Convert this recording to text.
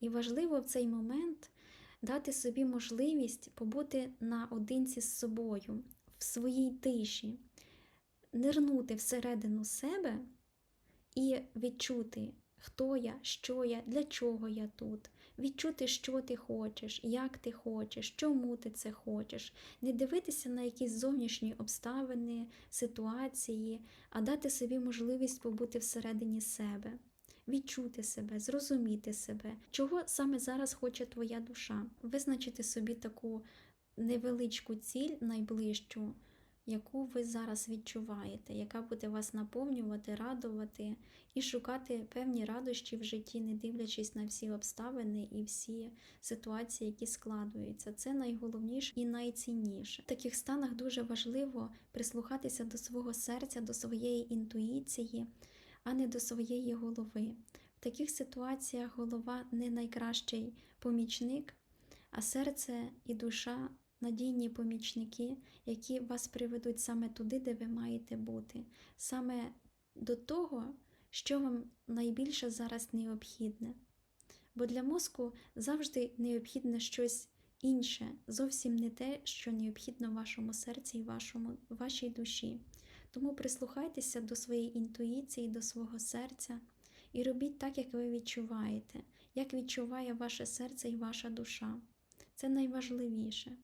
І важливо в цей момент дати собі можливість побути наодинці з собою, в своїй тиші, нирнути всередину себе і відчути, хто я, що я, для чого я тут, відчути, що ти хочеш, як ти хочеш, чому ти це хочеш, не дивитися на якісь зовнішні обставини, ситуації, а дати собі можливість побути всередині себе, відчути себе, зрозуміти себе, чого саме зараз хоче твоя душа, визначити собі таку невеличку ціль найближчу яку ви зараз відчуваєте, яка буде вас наповнювати, радувати і шукати певні радощі в житті, не дивлячись на всі обставини і всі ситуації, які складуються. Це найголовніше і найцінніше. В таких станах дуже важливо прислухатися до свого серця, до своєї інтуїції, а не до своєї голови. В таких ситуаціях голова не найкращий помічник, а серце і душа надійні помічники, які вас приведуть саме туди, де ви маєте бути, саме до того, що вам найбільше зараз необхідне. Бо для мозку завжди необхідне щось інше, зовсім не те, що необхідно вашому серці і вашому, вашій душі. Тому прислухайтеся до своєї інтуїції, до свого серця і робіть так, як ви відчуваєте, як відчуває ваше серце і ваша душа. Це найважливіше.